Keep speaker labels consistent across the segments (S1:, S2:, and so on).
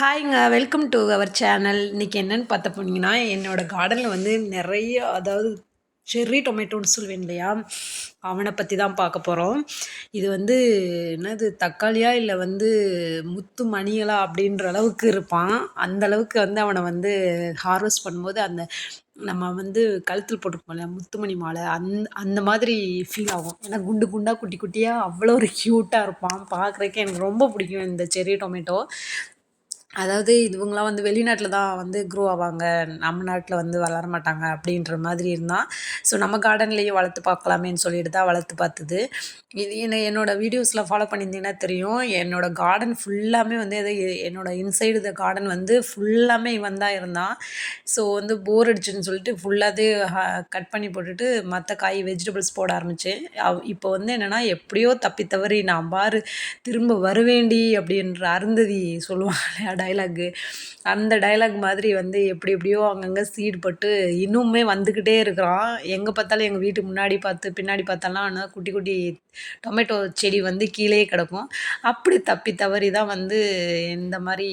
S1: ஹாய்ங்க welcome to our channel. இன்றைக்கி என்னென்னு பார்த்த போனீங்கன்னா என்னோடய கார்டனில் வந்து நிறைய அதாவது செர்ரி டொமேட்டோன்னு சொல்லுவேன் இல்லையா? அவனை பற்றி தான் பார்க்க போகிறோம் இது வந்து என்னது தக்காளியா இல்லை வந்து முத்து மணிகளா அப்படின்ற அளவுக்கு இருப்பான். அந்த அளவுக்கு வந்து அவனை வந்து ஹார்வெஸ்ட் பண்ணும்போது அந்த நம்ம வந்து கழுத்தில் போட்டுருப்போம்ல முத்துமணி மாலை அந் அந்த மாதிரி ஃபீல் ஆகும். ஏன்னா குண்டு குண்டாக குட்டி குட்டியாக அவ்வளோ ஒரு க்யூட்டாக இருப்பான். பார்க்குறக்கே எனக்கு ரொம்ப பிடிக்கும் இந்த செரி டொமேட்டோ. அதாவது இவங்களாம் வந்து வெளிநாட்டில் தான் வந்து க்ரோ ஆவாங்க. நம்ம நாட்டில் வந்து வளர மாட்டாங்க அப்படின்ற மாதிரி இருந்தால் ஸோ நம்ம கார்டன்லேயே வளர்த்து பார்க்கலாமேன்னு சொல்லிட்டு தான் வளர்த்து பார்த்தது. இது என்ன என்னோடய வீடியோஸில் ஃபாலோ பண்ணியிருந்தீங்கன்னா தெரியும். என்னோடய கார்டன் ஃபுல்லாமே வந்து எதை என்னோடய இன்சைடு த கார்டன் வந்து ஃபுல்லாமே இவன் தான் இருந்தான். ஸோ வந்து போர் அடிச்சுன்னு சொல்லிட்டு ஃபுல்லாகவே கட் பண்ணி போட்டுட்டு மற்ற காய் வெஜிடபிள்ஸ் போட ஆரம்பித்தேன் இப்போ வந்து என்னென்னா எப்படியோ தப்பி தவறி நான் பாரு திரும்ப வருவேண்டி அப்படின்ற அருந்ததி சொல்லுவாங்க டைலாகு அந்த டைலாக் மாதிரி வந்து எப்படி எப்படியோ அங்கங்கே சீடுபட்டு இன்னுமே வந்துக்கிட்டே இருக்கிறான். எங்கே பார்த்தாலும் எங்கள் வீட்டு முன்னாடி பார்த்து பின்னாடி பார்த்தாலாம் ஆனால் குட்டி குட்டி டொமேட்டோ செடி வந்து கீழே கிடக்கும். அப்படி தப்பி தவறி தான் வந்து இந்த மாதிரி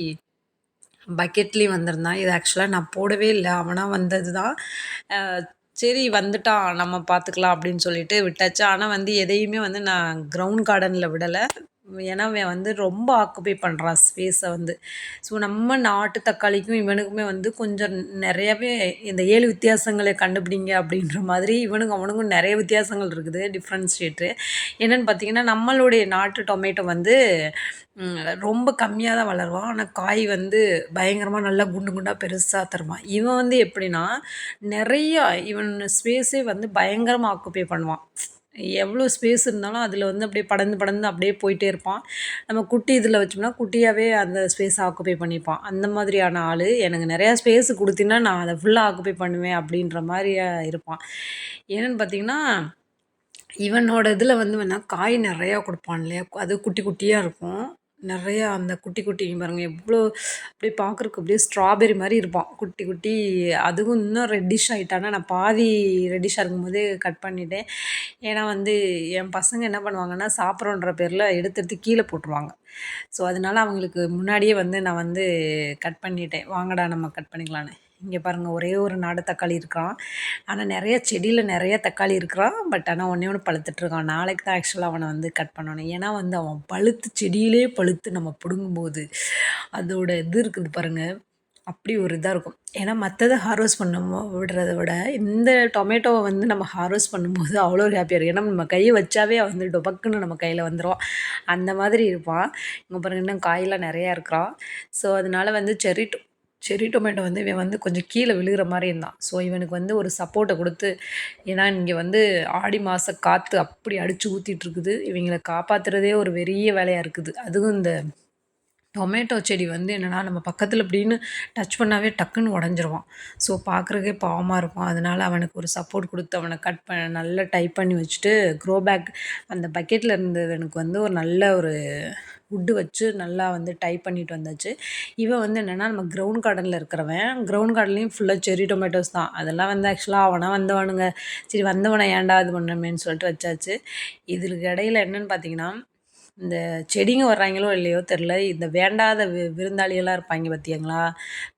S1: பக்கெட்லேயும் வந்திருந்தான். இது ஆக்சுவலாக நான் போடவே இல்லை. அவனாக வந்தது தான். சரி வந்துட்டான். நம்ம பார்த்துக்கலாம் அப்படின்னு சொல்லிட்டு விட்டாச்சு. ஆனால் வந்து எதையுமே வந்து நான் க்ரௌண்ட் கார்டனில் விடலை. ஏன்னா அவன் வந்து ரொம்ப ஆக்குபை பண்ணுறான் ஸ்பேஸை வந்து. ஸோ நம்ம நாட்டு தக்காளிக்கும் இவனுக்குமே வந்து கொஞ்சம் நிறையாவே இந்த ஏழு வித்தியாசங்களை கண்டுபிடிங்க அப்படின்ற மாதிரி இவனுக்கும் அவனுக்கும் நிறைய வித்தியாசங்கள் இருக்குது டிஃப்ரென்ஷியேட்டு என்னென்னு பார்த்தீங்கன்னா நம்மளுடைய நாட்டு டொமேட்டோ வந்து ரொம்ப கம்மியாக தான் வளருவான் ஆனால் காய் வந்து பயங்கரமாக நல்லா குண்டு குண்டாக பெருசாக தருவான் இவன் வந்து எப்படின்னா நிறையா இவன் ஸ்பேஸே வந்து பயங்கரமாக ஆக்குப்பை பண்ணுவான். எவ்வளோ ஸ்பேஸ் இருந்தாலும் அதில் வந்து அப்படியே படர்ந்து படர்ந்து அப்படியே போயிட்டே இருப்பான். நம்ம குட்டி இதில் வச்சோம்னா குட்டியாகவே அந்த ஸ்பேஸ் ஆக்குப்பை பண்ணிப்பான். அந்த மாதிரியான ஆள். எனக்கு நிறையா ஸ்பேஸ் கொடுத்தீங்கன்னா நான் அதை ஃபுல்லாக ஆக்குப்பை பண்ணுவேன் அப்படின்ற மாதிரியா இருப்பான். ஏன்னு பார்த்தீங்கன்னா இவனோட இதில் வந்து வேணால் காய் நிறையா கொடுப்பான் இல்லையா? அது குட்டி குட்டியாக இருக்கும். நிறையா அந்த குட்டி குட்டி பாருங்கள் எவ்வளோ அப்படியே பார்க்குறக்கு அப்படியே ஸ்ட்ராபெரி மாதிரி இருப்பான். குட்டி குட்டி அதுவும் இன்னும் ரெட்டிஷ் ஆகிட்டானா நான் பாதி ரெட்டிஷாக இருக்கும்போதே கட் பண்ணிட்டேன். ஏன்னா வந்து என் பசங்க என்ன பண்ணுவாங்கன்னா சாப்பிட்றோன்ற பேரில் எடுத்து எடுத்து கீழே போட்டுருவாங்க. ஸோ அதனால அவங்களுக்கு முன்னாடியே வந்து நான் வந்து கட் பண்ணிட்டேன். வாங்கடா நம்ம கட் பண்ணிக்கலான்னு இங்கே பாருங்கள் ஒரே ஒரு நாடு தக்காளி இருக்கான். ஆனால் நிறைய செடியில் நிறைய தக்காளி இருக்கிறான். பட் ஆனால் ஒன்றே ஒன்று பழுத்துட்ருக்கான் நாளைக்கு தான் ஆக்சுவலாக அவனை வந்து கட் பண்ணணும். ஏன்னா வந்து அவன் பழுத்து செடியிலே பழுத்து நம்ம பிடுங்கும்போது அதோட இது இருக்குது பாருங்கள் அப்படி ஒரு இதாக இருக்கும். ஏன்னா மற்றதை ஹார்வெஸ்ட் பண்ண விடுறத விட இந்த டொமேட்டோவை வந்து நம்ம ஹார்வெஸ்ட் பண்ணும்போது அவ்வளோ ஒரு ஹாப்பியாக இருக்கும். ஏன்னா நம்ம கையை வச்சாவே வந்து டொபக்குன்னு நம்ம கையில் வந்துடும் அந்த மாதிரி இருப்பான். இங்கே பாருங்கள் இன்னும் காயெல்லாம் நிறையா இருக்கிறான். ஸோ அதனால வந்து செரி செரி டொமேட்டோ வந்து இவன் வந்து கொஞ்சம் கீழே விழுகிற மாதிரி இருந்தான். ஸோ இவனுக்கு வந்து ஒரு சப்போர்ட்டை கொடுத்து ஏன்னா இங்கே வந்து ஆடி மாத காற்று அப்படி அடித்து ஊற்றிட்டுருக்குது இவங்களை காப்பாற்றுறதே ஒரு பெரிய வேலையாக இருக்குது. அதுவும் இந்த டொமேட்டோ செடி வந்து என்னென்னா நம்ம பக்கத்தில் இப்படின்னு டச் பண்ணாவே டக்குன்னு உடஞ்சிருவான். ஸோ பார்க்குறக்கே பாவமாக இருக்கும். அதனால் அவனுக்கு ஒரு சப்போர்ட் கொடுத்து அவனை கட் பண்ண நல்லா டைப் பண்ணி வச்சுட்டு க்ரோ பேக் அந்த பக்கெட்டில் இருந்தவனுக்கு வந்து ஒரு நல்ல ஒரு வுட்டு வச்சு நல்லா வந்து டைப் பண்ணிட்டு வந்தாச்சு. இவன் வந்து என்னென்னா நம்ம கிரவுண்ட் கார்டனில் இருக்கிறவன். கிரவுண்ட் கார்டன்லேயும் ஃபுல்லாக செரி டொமேட்டோஸ் தான். அதெல்லாம் வந்து ஆக்சுவலாக அவனாக வந்தவனுங்க. சரி வந்தவனை ஏன்டா இது பண்ணமேன்னு சொல்லிட்டு வச்சாச்சு. இதுக்கு இடையில என்னென்னு பார்த்தீங்கன்னா இந்த செடிங்க வர்றாங்களோ இல்லையோ தெரில இந்த வேண்டாத வி விருந்தாளிகளாக இருப்பாங்க பார்த்தீங்களா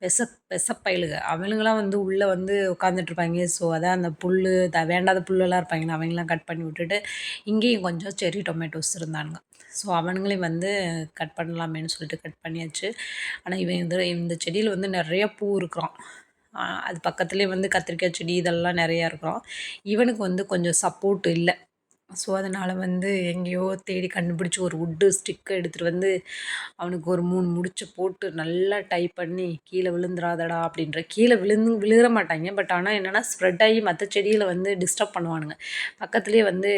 S1: விச வெசப்பயலுக அவனுங்களாம் வந்து உள்ளே வந்து உட்காந்துட்ருப்பாங்க ஸோ அதான் அந்த புல் த வேண்டாத புல்லெல்லாம் இருப்பாங்களா அவங்களாம் கட் பண்ணி விட்டுட்டு இங்கேயும் கொஞ்சம் செரி டொமேட்டோஸ் இருந்தானுங்க. ஸோ அவனுங்களையும் வந்து கட் பண்ணலாமேன்னு சொல்லிட்டு கட் பண்ணியாச்சு. ஆனால் இவன் இந்த இந்த செடியில் வந்து நிறைய பூ இருக்கிறான். அது பக்கத்துலேயே வந்து கத்திரிக்காய் செடி இதெல்லாம் நிறையா இருக்கிறோம் இவனுக்கு வந்து கொஞ்சம் சப்போர்ட் இல்லை. ஸோ அதனால் வந்து எங்கேயோ தேடி கண்டுபிடிச்சி ஒரு வுட்டு ஸ்டிக்கை எடுத்துகிட்டு வந்து அவனுக்கு ஒரு மூணு முடிச்சு போட்டு நல்லா டைப் பண்ணி கீழே விழுந்துடாதடா அப்படின்ற கீழே விழுந்து விழுற மாட்டாங்க. பட் ஆனால் என்னென்னா ஸ்ப்ரெட் ஆகி மற்ற செடியில் வந்து டிஸ்டர்ப் பண்ணுவானுங்க. பக்கத்துலேயே வந்து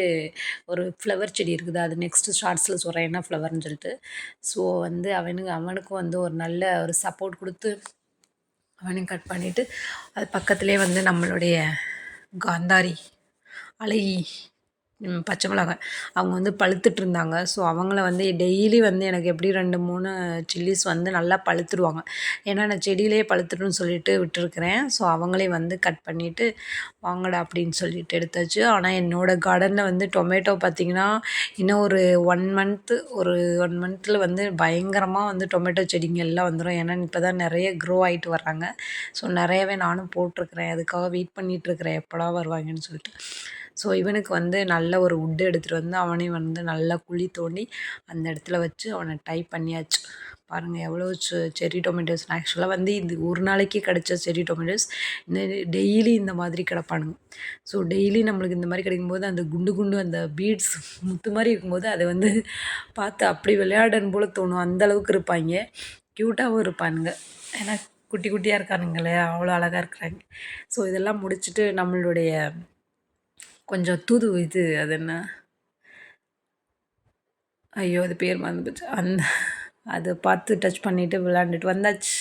S1: ஒரு ஃப்ளவர் செடி இருக்குது. அது நெக்ஸ்ட்டு ஷார்ட்ஸில் சொல்கிறேன் என்ன ஃப்ளவர்னு சொல்லிட்டு. ஸோ வந்து அவனுக்கு அவனுக்கும் வந்து ஒரு நல்ல ஒரு சப்போர்ட் கொடுத்து அவனையும் கட் பண்ணிவிட்டு அது பக்கத்துலேயே வந்து நம்மளுடைய காந்தாரி அழகி பச்சை மிளகாய். அவங்க வந்து பழுத்துட்டு இருந்தாங்க. ஸோ அவங்கள வந்து டெய்லி வந்து எனக்கு எப்படி ரெண்டு மூணு சில்லிஸ் வந்து நல்லா பழுத்துடுவாங்க ஏன்னா நான் செடியிலே பழுத்துட்டுன்னு சொல்லிட்டு விட்டுருக்குறேன். ஸோ அவங்களே வந்து கட் பண்ணிவிட்டு வாங்கடா அப்படின்னு சொல்லிட்டு எடுத்தாச்சு. ஆனால் என்னோடய கார்டனில் வந்து டொமேட்டோ பார்த்திங்கன்னா இன்னும் ஒரு ஒன் மந்த்து ஒரு ஒன் மந்த்தில் வந்து பயங்கரமாக வந்து டொமேட்டோ செடிங்க எல்லாம் வந்துடும் ஏன்னா இப்போ தான் நிறைய க்ரோ ஆகிட்டு வர்றாங்க. ஸோ நிறையவே நானும் போட்டிருக்கிறேன். அதுக்காக வெயிட் பண்ணிகிட்ருக்கிறேன் எப்படா வருவாங்கன்னு சொல்லிட்டு. ஸோ இவனுக்கு வந்து நல்ல ஒரு உட்டு எடுத்துகிட்டு வந்து அவனையும் வந்து நல்லா குழி தோண்டி அந்த இடத்துல வச்சு அவனை டைப் பண்ணியாச்சு. பாருங்கள் எவ்வளோ செ செரி டொமேட்டோஸ் ஆக்சுவலாக வந்து இது ஒரு நாளைக்கு கிடச்ச செரி டொமேட்டோஸ் இந்த டெய்லி இந்த மாதிரி கிடப்பானுங்க. ஸோ டெய்லி நம்மளுக்கு இந்த மாதிரி கிடைக்கும்போது அந்த குண்டு குண்டு அந்த பீட்ஸ் முத்து மாதிரி இருக்கும்போது அதை வந்து பார்த்து அப்படி விளையாடன்னு போல் தோணும். அந்தளவுக்கு இருப்பாங்க. க்யூட்டாகவும் இருப்பானுங்க. ஏன்னா குட்டி குட்டியாக இருக்கானுங்களே அவ்வளோ அழகாக இருக்கிறாங்க. ஸோ இதெல்லாம் முடிச்சுட்டு நம்மளுடைய கொஞ்சம் தூது இது அது என்ன? ஐயோ அது பேர் மறந்து போச்சு. அந்த அதை பார்த்து டச் பண்ணிவிட்டு விளாண்டுட்டு வந்தாச்சு.